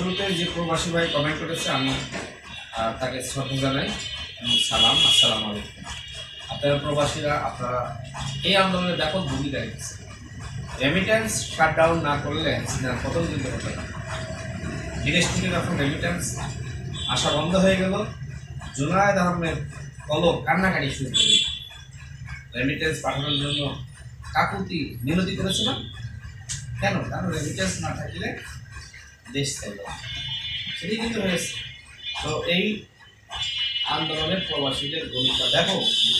শুরুতে যে প্রবাসী ভাই কমেন্ট করেছে, আমি তাকে শ্রদ্ধা জানাই এবং সালাম, আসসালামু আলাইকুম। আপনারা প্রবাসীরা, আপনারা এই আন্দোলনে ব্যাপক ভূমিকা রেখেছে রেমিটেন্স শাটডাউন না করলে সিনার প্রথম কিন্তু হতো না। বিদেশ থেকে যখন রেমিটেন্স আসা বন্ধ হয়ে গেল, জুনায়দ আহমেদ কলক কান্নাকাটি শুরু করে রেমিটেন্স পাঠানোর জন্য কাকুতি মিনতি করেছিলাম কেন? কারণ রেমিটেন্স না থাকলে দেশ না। সেটাই কিন্তু হয়েছে। তো এই আন্দোলনে প্রবাসীদের ভূমিকা, দেখো,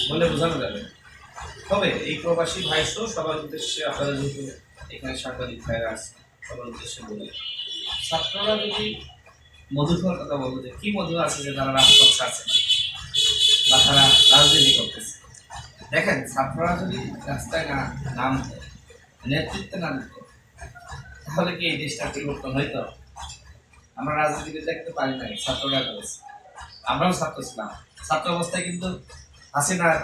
বলে বোঝানো যাবে তবে এই প্রবাসী ভাইসহ সবার উদ্দেশ্যে আপনারা যেহেতু এখানে সাংবাদিক ভাইরা আছে সবার উদ্দেশ্যে বলে। ছাত্ররা যদি মধুকর কথা বলব যে, কী মধু আছে যে তারা রাজপথে আছে? বা তারা রাজনীতি করতেছে? দেখেন, ছাত্ররা যদি রাস্তায় না নাম নেতৃত্বে না দিত তাহলে কি এই দেশটা পরিবর্তন হইতো? আমরা রাজনীতিতে দেখতে পারি নাই, ছাত্ররা করেছে আমরাও ছাত্র ছিলাম। ছাত্র অবস্থায় কিন্তু হাসিনার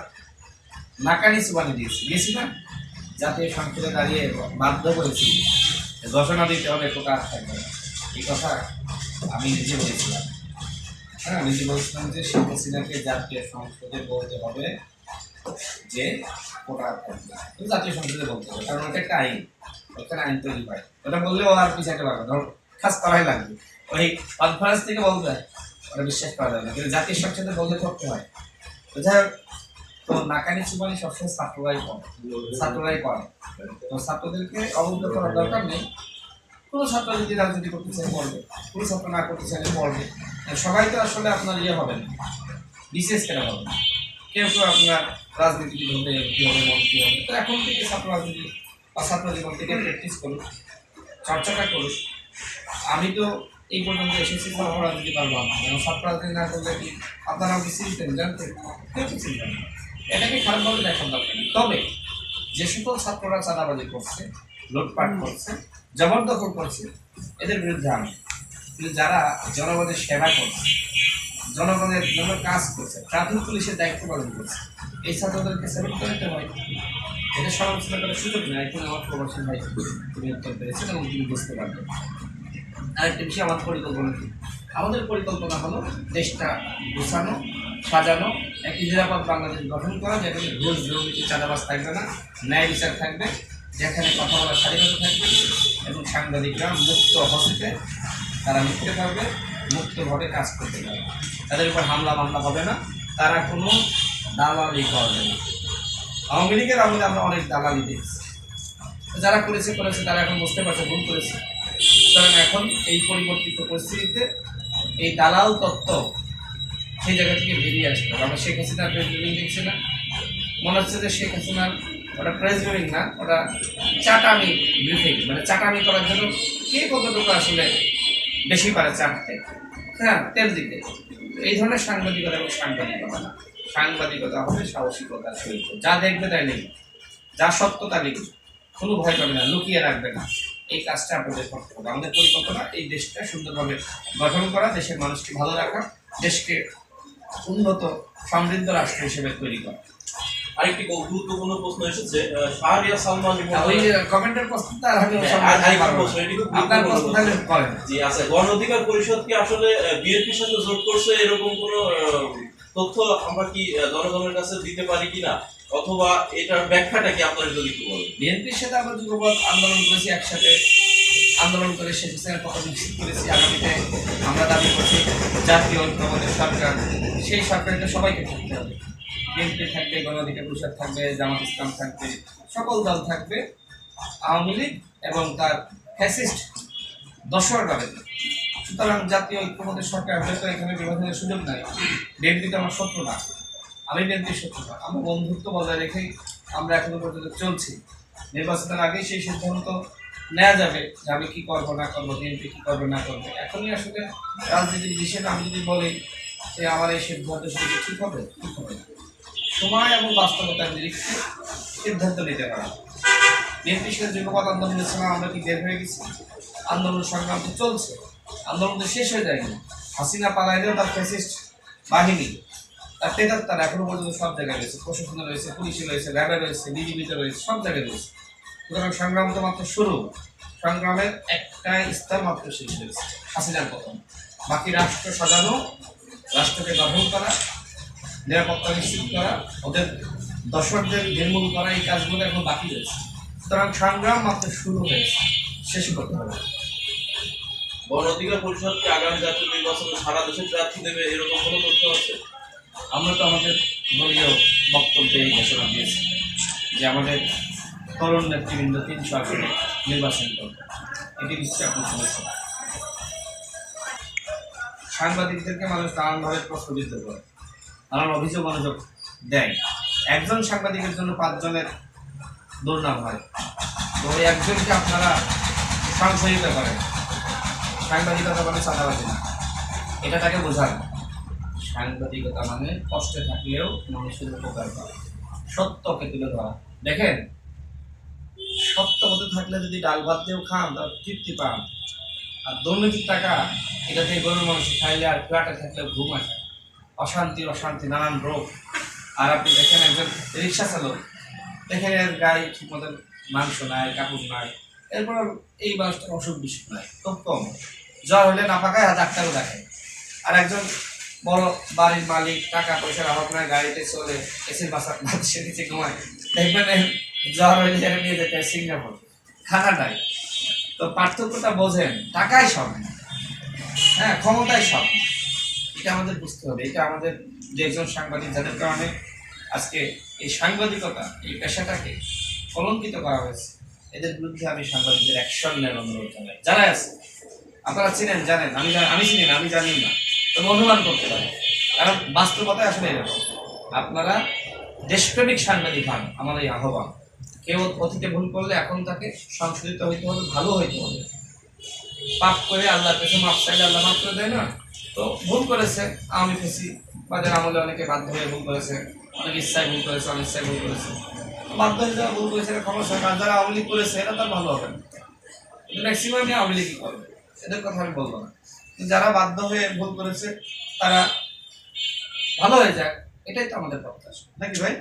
নাকানি সুবানি দিয়েছি। দিয়েছি না? জাতীয় সংসদে দাঁড়িয়ে বাধ্য করেছি। ঘোষণা দিতে হবে কোটা থাকবে। এই কথা আমি নিজে বলেছিলাম। হ্যাঁ নিজে বলছিলাম যে শেখ হাসিনাকে জাতীয় সংসদে বলতে হবে যে কোটা। জাতীয় সংসদে বলতে হবে, কারণ ওটা একটা আইন। ওখানে আইন তৈরি হয়। ওটা বললেও আর পিছাতে পারবে। ধর, খাস করাই লাগবে। ওই কনফারেন্স থেকে বলতে ওটা বিশ্বাস করা যাবে না কিন্তু জাতির সংসদে বলতে করতে হয়। তো যাই হোক, তো নাকানি চুবানি সবসময় ছাত্ররাই করে ছাত্ররাই করে। তো ছাত্রদেরকে অবগত করার দরকার নেই। কোনো ছাত্র যদি রাজনীতি করতে চায় পড়বে কোনো ছাত্র না করতে চাইলে পড়বে সবাই তো আসলে আপনার ইয়ে হবে না। বিশেষ কেন হবে না? কেউ কেউ আপনার রাজনীতিবিদ হবে এমপি হবে মন্ত্রী হবে। তো এখন থেকে ছাত্র রাজনীতি বা ছাত্র জীবন থেকে প্র্যাকটিস করুক চর্চাটা করুক। আমি তো এই পর্যন্ত এসেছি ছাত্র রাজনীতি পারব না এবং ছাত্র রাজনীতি না করলে কি আপনারা আমাকে চিনতেন জানতেন? কেউ চিনতেন। এটাকে খারাপভাবে দেখার দরকার তবে যে সকল ছাত্ররা চাঁদাবাজি করছে লুটপাট করছে জবরদখল করছে এদের বিরুদ্ধে আমি। কিন্তু যারা জনগণের সেবা করছে জনগণের জন্য কাজ করছে ট্রাফিক পুলিশের দায়িত্ব পালন করছে এই ছাত্রদেরকে সেলেক্ট করে দিতে হয় এদের সমালোচনা করার সুযোগ নেই এখন আমার প্রবাসী ভাই তুমি উত্তর পেয়েছেন এবং তুমি বুঝতে পারবেন। আরেকটা বিষয় আমার পরিকল্পনা আমাদের পরিকল্পনা হলো দেশটা গোছানো, সাজানো, একটি নিরাপদ বাংলাদেশ গঠন করা, যেখানে ঘুষ দুর্নীতি, চাঁদাবাজ থাকবে না, ন্যায় বিচার থাকবে, যেখানে কথা বলার স্বাধীনতা থাকবে, এবং সাংবাদিকরা মুক্ত হস্তে তারা লিখতে পারবে মুক্তভাবে কাজ করতে পারবে। তাদের উপর হামলা, মামলা হবে না, তারা কোনো দালালি করবে না। আওয়ামী লীগের আমলে আমরা অনেক দালালি দেখছি। যারা করেছে করেছে, তারা এখন বুঝতে পারছে, ভুল করেছে। সুতরাং এখন এই পরিবর্তিত পরিস্থিতিতে এই দালাল তত্ত্ব সেই জায়গা থেকে বেরিয়ে আসতে হবে। আমরা শেখ হাসিনার প্রেস দেখছি না। মনে হচ্ছে যে শেখ হাসিনার ওটা প্রেস রিলিং না, ওটা চাটামি ব্রিফিং মানে চাটামি করার জন্য কে কতটুকু আসলে বেশি পারে চাটতে? হ্যাঁ তেল দিতে। এই ধরনের সাংবাদিকতা এবং সাংবাদিকতা। না সাংবাদিকতা হবে সাহসিকতার সহিত। যা দেখবে তাই লিখবে যা সত্য তা লিখবে কোনো ভয় পাবে না, লুকিয়ে রাখবে না। এই কাজটা আপনাদের করতে হবে আমাদের পরিকল্পনা এই দেশটা সুন্দরভাবে গঠন করা দেশের মানুষকে ভালো রাখা দেশকে উন্নত সমৃদ্ধ রাষ্ট্র হিসেবে তৈরি করা। আরেকটি গুরুত্বপূর্ণ প্রশ্ন এসেছে আহ, শাহরিয়ার সালমান ওই কমেন্টের প্রশ্নটা আর আমি হ্যাঁ, আপনার প্রশ্ন থাকলে করেন জি আচ্ছা গণ অধিকার পরিষদ কি আসলে বিএনপির সাথে জোট করছে এরকম কোনো তথ্য আমরা কি জনগণের কাছে দিতে পারি কিনা? অথবা এটার ব্যাখ্যাটা কি আপনারা যদি একটু বলেন? বিএনপির সাথে আমরা যুগপথ আন্দোলন করেছি, একসাথে আন্দোলন করে শেখ হাসিনার পক্ষ নিশ্চিত করেছি, আগামীতে আমরা দাবি করছি জাতীয় ঐক্যমতের সরকার, সেই সরকারকে সবাইকে থাকতে হবে। বিএনপি থাকবে, গণ অধিকার পরিষদ থাকবে, জামাত ইসলাম থাকবে, সকল দল থাকবে, আওয়ামী লীগ এবং তার ফ্যাসিস্ট দশর হবে। সুতরাং জাতীয় ঐক্যমতের সরকার হয়তো এখানে বিভাজনের সুযোগ নাই। বিএনপি তো আমার শত্রু না। আমি বিএনপির শত্রু আমরা বন্ধুত্ব বজায় রেখেই আমরা এখনও পর্যন্ত চলছি। নির্বাচনের আগেই সেই সিদ্ধান্ত নেওয়া যাবে যে আমি কী করব, না করব বিএনপি কী করবে, না করবে। এখনই আসলে রাজনীতির হিসেবে আমি যদি বলি যে আমার এই সিদ্ধান্ত সেটা কি ঠিক হবে ঠিক হবে। সময় এবং বাস্তবতার নিরীক্ষে সিদ্ধান্ত নিতে পারা বিএনপি সাথে যুগপথ আন্দোলনের সময় আমরা কি বের হয়ে গেছি? আন্দোলন সংগ্রাম তো চলছে। আন্দোলন তো শেষ হয়ে যায়নি। হাসিনা পালাইলেও তার ফ্যাসিস্ট বাহিনী তার টেটার তার এখনও পর্যন্ত সব জায়গায় রয়েছে। প্রশাসনে রয়েছে, পুলিশে রয়েছে, র্যাবে রয়েছে, বিজিবিতে রয়েছে, সব জায়গায় রয়েছে। সুতরাং সংগ্রাম তো মাত্র শুরু। সংগ্রামের একটা স্তর মাত্র শেষ হয়েছে হাসিনার পতন বাকি রাষ্ট্র সাজানো, রাষ্ট্রকে গঠন করা, নিরাপত্তা নিশ্চিত করা, ওদের দর্শকদের নির্মূল করা এই কাজগুলো এখন বাকি রয়েছে। সুতরাং সংগ্রাম মাত্র শুরু হয়েছে শেষ করতে হবে। গণ অধিকার পরিষদকে আগামী জাতীয় নির্বাচনে সারা দেশে প্রার্থী দেবে এরকম কোনো তথ্য আছে? আমরা তো আমাদের দলীয় বক্তব্যে ঘোষণা দিয়েছি যে আমাদের তরুণ নেতৃবৃন্দ তিনশো আসনে নির্বাচন করবে। এটি নিশ্চয়ই আপনি শুনেছেন। সাংবাদিকদেরকে মানুষ নানানভাবে প্রশ্নবিদ্ধ করে, নানান অভিযোগ মনোযোগ দেয়। একজন সাংবাদিকের জন্য পাঁচজনের দুর্নাম হয়। তো ওই একজনকে আপনারা সংশোধিত করেন। সাংবাদিকতা মানে চাঁদাবাজি না এটা তাকে বোঝান সাংবাদিকতা মানে কষ্টে থাকলেও মানুষের উপকার করা সত্যকে তুলে ধরা। দেখেন, সত্য হতে থাকলে যদি ডাল ভাত দিয়েও খান, তাহলে তৃপ্তি পান। আর দুর্নীতির টাকা, এটা থেকে গরুর মানুষ খাইলে আর ফ্ল্যাটে থাকলে ঘুম আসে অশান্তি অশান্তি, নানান রোগ। আর আপনি দেখেন একজন রিক্সা চালক, দেখেন এর গায়ে ঠিক মতন মাংস নাই, কাপড় নাই। এরপর এই মানুষটার অসুখ বিসুখ নাই, খুব কম। জ্বর হলে না পাকায় আর ডাক্তারও দেখে আর একজন বড় বাড়ির মালিক, টাকা পয়সার অভাব নাই, গাড়িতে চলে এসির বাসা বাচ্চা নিচে ঘুমায়। দেখবেন জ্বর হলে যেন নিয়ে যেতে সিঙ্গাপুর। খানা তো পার্থক্যটা বোঝেন, টাকাই সব। হ্যাঁ ক্ষমতাই সব। এটা আমাদের বুঝতে হবে। এটা আমাদের যে একজন সাংবাদিক, যাদের কারণে আজকে এই সাংবাদিকতা, এই পেশাটাকে কলঙ্কিত করা হয়েছে। এদের বিরুদ্ধে আমি সাংবাদিকদের অ্যাকশন নেওয়ার অনুরোধ জানাই। যারা আছে, আপনারা চিনেন, জানেন। আমি আমি চিনি না, আমি জানি না। অনুমান করতে পারি। কারণ বাস্তবতায় আসলে এরকম। আপনারা দেশপ্রেমিক সাংবাদিক হন, আমার এই আহ্বান। কেউ অতীতে ভুল করলে এখন তাকে সংশোধিত হইতে হবে, ভালো হইতে হবে। পাপ করে আল্লাহর কাছে মাপ চাইলে আল্লাহ মাফ করে দেয় না। তো ভুল করেছে, আমি ফেসি। বাজার আমলে অনেকে বাধ্য হয়ে ভুল করেছে। অনেক ইচ্ছায় ভুল করেছে অনেক ইচ্ছায় ভুল করেছে। বাধ্য হয়ে যারা ভুল করেছে ক্ষমা সরকার যারা আওয়ামী লীগ করেছে, এরা তার ভালো হবে না। কিন্তু ম্যাক্সিমামই আওয়ামী লীগই করবে। এদের কথা আমি বলব না। যারা বাধ্য হয়ে ভুল করেছে তারা ভালো হয়ে যাক। এটাই তো আমাদের প্রত্যাশা। নাকি ভাই?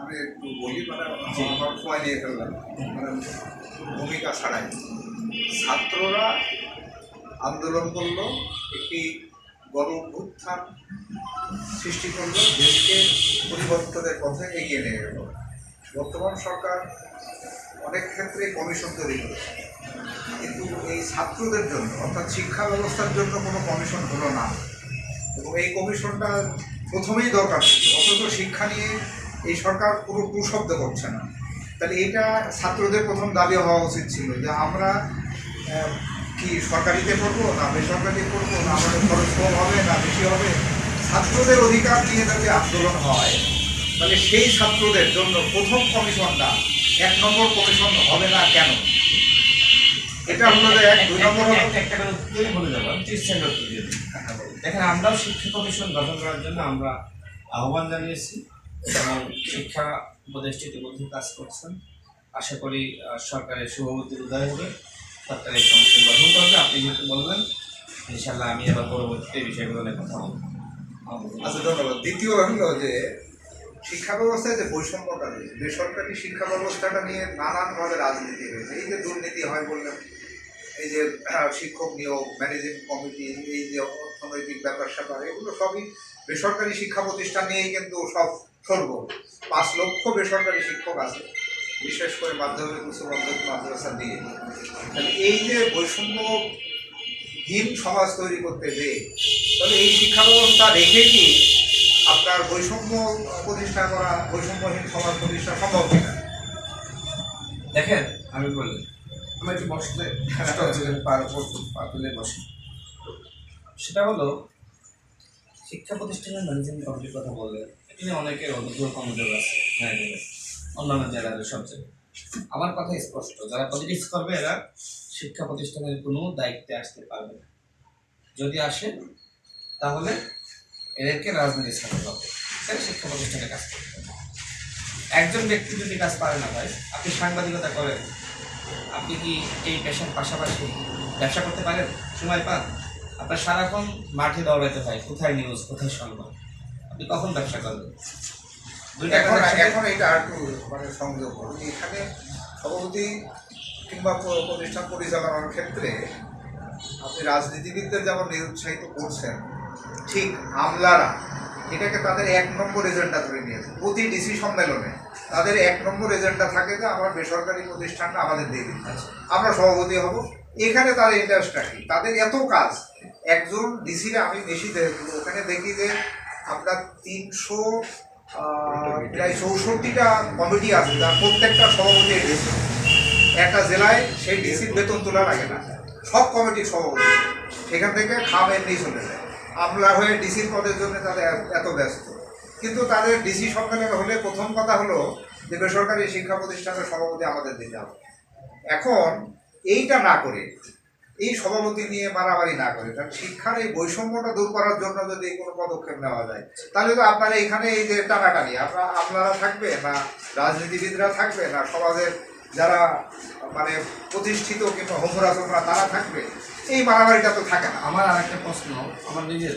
আমি একটু বলি মানে সময় নিয়ে ফেললাম। মানে ভূমিকা ছাড়াই। ছাত্ররা আন্দোলন করল একটি গণ উত্থান সৃষ্টি করল দেশকে পরিবর্তনের পথে এগিয়ে নিয়ে গেল। বর্তমান সরকার অনেক ক্ষেত্রে কমিশন তৈরি করেছে। কিন্তু এই ছাত্রদের জন্য, অর্থাৎ শিক্ষা ব্যবস্থার জন্য কোনো কমিশন হলো না। এবং এই কমিশনটা প্রথমেই দরকার ছিল, অথচ শিক্ষা নিয়ে এই সরকার পুরো কুশব্দ করছে না। তাহলে এটা ছাত্রদের প্রথম দাবি হওয়া উচিত ছিল যে আমরা কি সরকারিতে করব, না বেসরকারিতে করব, না আমাদের খরচ কম হবে, না বেশি হবে? ছাত্রদের অধিকার নিয়ে যদি আন্দোলন হয়, তাহলে সেই ছাত্রদের জন্য প্রথম কমিশনটা এক নম্বর কমিশন হবে না কেন? এটা এক দুই নম্বর একটা- করে উত্তরই বলে আমি ত্রিশ উত্তর দিয়ে। দেখেন আমরাও শিক্ষা কমিশন গঠন করার জন্য আমরা আহ্বান জানিয়েছি। এবং শিক্ষা উপদেষ্টা ইতিমধ্যে কাজ করছেন। আশা করি সরকারের শুভবুদ্ধির উদয় হবে। সরকার এই কমিশন গঠন করবে। আপনি যেহেতু বলবেন ইনশাল্লাহ আমি আবার পরবর্তীতে বিষয়গুলো নিয়ে কথা বলব। আচ্ছা ধন্যবাদ। দ্বিতীয় হলো যে শিক্ষা ব্যবস্থায় যে বৈষম্যটা রয়েছে বেসরকারি শিক্ষা ব্যবস্থাটা নিয়ে নানানভাবে রাজনীতি হয়েছে। এই যে দুর্নীতি হয় বললাম এই যে শিক্ষক নিয়োগ, ম্যানেজিং কমিটি, এই যে অর্থনৈতিক ব্যাপার স্যাপার, এগুলো সবই বেসরকারি শিক্ষা প্রতিষ্ঠান নিয়েই কিন্তু সব সর্ব পাঁচ লক্ষ বেসরকারি শিক্ষক আছে, বিশেষ করে মাধ্যমিক উচ্চ মাধ্যমিক মাদ্রাসা দিয়ে তাহলে এই যে বৈষম্যহীন সমাজ তৈরি করতে যে তাহলে এই শিক্ষা ব্যবস্থা রেখে কি আপনার বৈষম্য প্রতিষ্ঠা করা, বৈষম্যহীন সমাজ প্রতিষ্ঠা সম্ভব কিনা? দেখেন, আমি বলি আমি একটু বসলে পার পা তুলে বসি। সেটা হলো, শিক্ষা প্রতিষ্ঠানের ম্যানেজিং কমিটির কথা বললে, এখানে অনেকের অনুগ্রহ কমজোর আছে ম্যানেজিংয়ের অন্যান্য জেলাদের সবচেয়ে। আমার কথা স্পষ্ট, যারা পলিটিক্স করবে এরা শিক্ষা প্রতিষ্ঠানের কোনো দায়িত্বে আসতে পারবে না। যদি আসে, তাহলে এদেরকে রাজনীতি ছাড়তে হবে। সেটা শিক্ষা প্রতিষ্ঠানে কাজ করতে একজন ব্যক্তি যদি কাজ পারে না ভাই, আপনি সাংবাদিকতা করেন আপনি কি এই পেশার পাশাপাশি ব্যবসা করতে পারেন? সময় পান? আপনার সারাক্ষণ মাঠে দৌড়াতে হয়। কোথায় নিউজ কোথায় সংবাদ? আপনি কখন ব্যবসা করবেন? এখন এখন এটা আর একটু মানে সংযোগ করুন। এখানে সভাপতি কিংবা প্রতিষ্ঠান পরিচালনার ক্ষেত্রে আপনি রাজনীতিবিদদের যেমন নিরুৎসাহিত করছেন ঠিক আমলারা এটাকে তাদের এক নম্বর এজেন্ডা ধরে নিয়েছে, প্রতি ডিসি সম্মেলনে। তাদের এক নম্বর এজেন্ডা থাকে যে, আমরা বেসরকারি প্রতিষ্ঠানটা আমাদের দিয়ে দিন আমরা সভাপতি হব। এখানে তার ইন্টারেস্টটা কি? তাদের এত কাজ। একজন ডিসিরা আমি বেশি ওখানে দেখি যে, আপনার তিনশো প্রায় চৌষট্টিটা কমিটি আছে যার প্রত্যেকটা সভাপতি ডিসি। একটা জেলায় সেই ডিসির বেতন তোলা লাগে না। সব কমিটির সভাপতি। সেখান থেকে খাম এমনি চলে যায়। আমলা হয়ে ডিসির পদের জন্য তাদের এত- ব্যস্ত। কিন্তু তাদের ডিসি সম্মেলন হলে প্রথম কথা হলো যে বেসরকারি শিক্ষা প্রতিষ্ঠানের সভাপতি আমাদের দিতে হবে। এখন এইটা না করে, এই সভাপতি নিয়ে মারামারি না করে, কারণ শিক্ষার এই বৈষম্যটা দূর করার জন্য যদি কোনো পদক্ষেপ নেওয়া যায়, তাহলে তো আপনারা এখানে এই যে টানাটানি, আপনারা আপনারা থাকবে না, রাজনীতিবিদরা থাকবে না, সমাজের যারা মানে প্রতিষ্ঠিত কিংবা হোমরাজনরা তারা থাকবে এই মারামারিটা তো থাকে না। আমার আরেকটা প্রশ্ন, আমার নিজের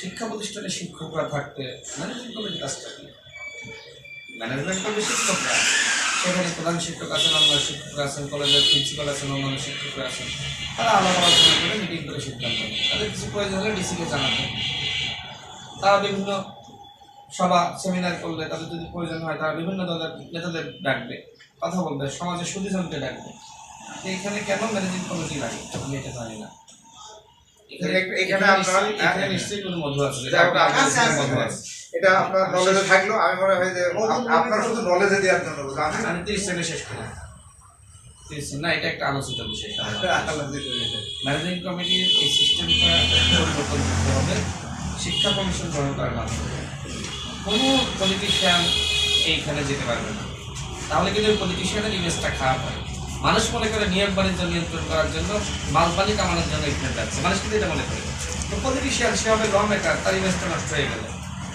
শিক্ষা প্রতিষ্ঠানে শিক্ষকরা থাকতে ম্যানেজমেন্ট কমিটির কাজটা কি? ম্যানেজমেন্ট কমিটির শিক্ষকরা? সেখানে প্রধান শিক্ষক আছেন, অন্যান্য শিক্ষকরা আছেন, কলেজের প্রিন্সিপাল আছেন, অন্যান্য শিক্ষকরা আছেন। তারা আলাদা আলোচনা করে মিটিং করে সিদ্ধান্ত তাদের কিছু প্রয়োজন হলে ডিসিকে জানাবে তারা বিভিন্ন সভা সেমিনার করলে তাদের যদি প্রয়োজন হয়, তারা বিভিন্ন দলের নেতাদের ডাকবে, কথা বলবে, সমাজের সুদীজনকে ডাকবে। এখানে কেন ম্যানেজিং কমিটি লাগে আমি এটা জানি না। এখানে এখানে- এখানে এখানে আপনার- এখানে নিশ্চয়ই কোনো মধু আছে যেটা যাই হোক, আপনি আগে আছে, বলছিলেন আছে, মধু আছে। আছে। এটা আপনার নলেজে থাকল আমি মনে হয় যে আপনার শুধু নলেজে দেওয়ার জন্য আমি আমি তিরিশ সেকেন্ডে শেষ করি। তিরিশ না এটা একটা আলোচিত বিষয় ম্যানেজিং কমিটির এই সিস্টেমটা পরিবর্তন করতে হবে। শিক্ষা কমিশন গ্রহণ করার মাধ্যমে। কোনো পলিটিশিয়ান এইখানে যেতে পারবে না। তাহলে কিন্তু পলিটিশিয়ানের ইমেজটা খারাপ হয়। মানুষ মনে করে নিয়োগ বাণিজ্য নিয়ন্ত্রণ করার জন্য মালপানি কামানোর জন্য এখানে যাচ্ছে। মানুষ কিন্তু এটা মনে করে। তো পলিটিশিয়ান সে হবে ল মেকার তার ইমেজটা নষ্ট হয়ে গেল।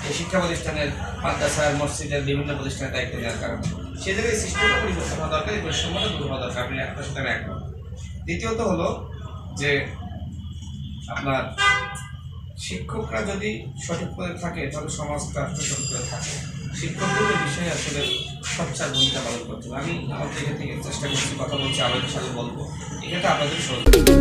এই শিক্ষা প্রতিষ্ঠানের মাদ্রাসার মসজিদের বিভিন্ন প্রতিষ্ঠানের দায়িত্ব নেওয়ার কারণে। সে জায়গায় সিস্টেমটা পরিবর্তন হওয়া দরকার, এই বৈষম্যটা দূর হওয়া দরকার। আপনি আপনার সাথে একমত দ্বিতীয়ত হলো যে আপনার শিক্ষকরা যদি সঠিক পদে থাকে, তাহলে সমাজটা সঠিক পদে থাকে। শিক্ষকদের বিষয়ে আসলে সবচার ভূমিকা পালন করতে হবে। আমি আমার জায়গা থেকে চেষ্টা করছি কথা বলছি আবেগের সাথে বলব। এক্ষেত্রে আপনাদের সহযোগিতা।